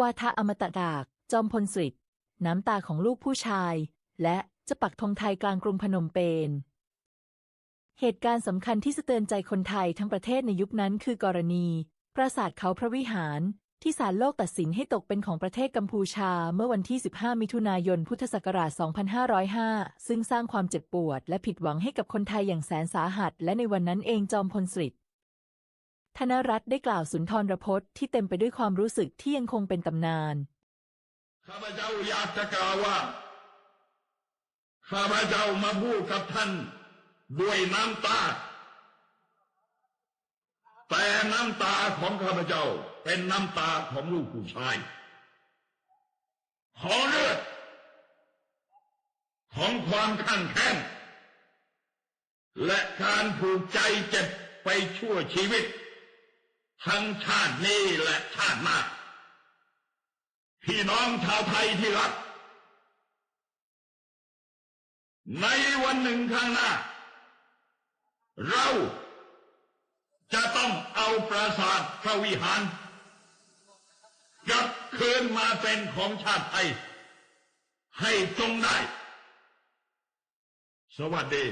วาทะอมตะดาก จอมพลสฤษดิ์น้ำตาของลูกผู้ชาย และจะปักธงไทยกลางกรุงพนมเปญเหตุการณ์สำคัญที่สะเตือนใจคนไทยทั้งประเทศในยุคนั้นคือกรณี ปราสาทเขาพระวิหาร ที่ศาลโลกตัดสินให้ตกเป็นของประเทศกัมพูชาเมื่อวันที่ 15 มิถุนายน พุทธศักราช 2505 ซึ่งสร้างความเจ็บปวด และผิดหวังให้กับคนไทยอย่างแสนสาหัส และในวันนั้นเองจอมพลสฤษดิ์ ธนรัตน์ได้กล่าวสุนทรพจน์ที่เต็มไปด้วยความรู้สึกที่ยังคงเป็นตำนาน ข้าพเจ้าอยากจะกล่าวว่า ข้าพเจ้ามาพูดกับท่าน ด้วยน้ำตา แต่น้ำตาของข้าพเจ้าเป็นน้ำตาของลูกผู้ชาย ของเลือด ของความขั่งแค้นและการผูกใจเจ็บไปชั่วชีวิต ทั้งชาตินี้และชาติหน้าพี่น้องชาวไทยที่รัก ในวันหนึ่งข้างหน้า เราจะต้องเอาปราสาทพระวิหารกลับคืนมาเป็นของชาติไทย ให้จงได้ สวัสดี